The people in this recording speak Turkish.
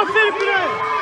Aferin Güney.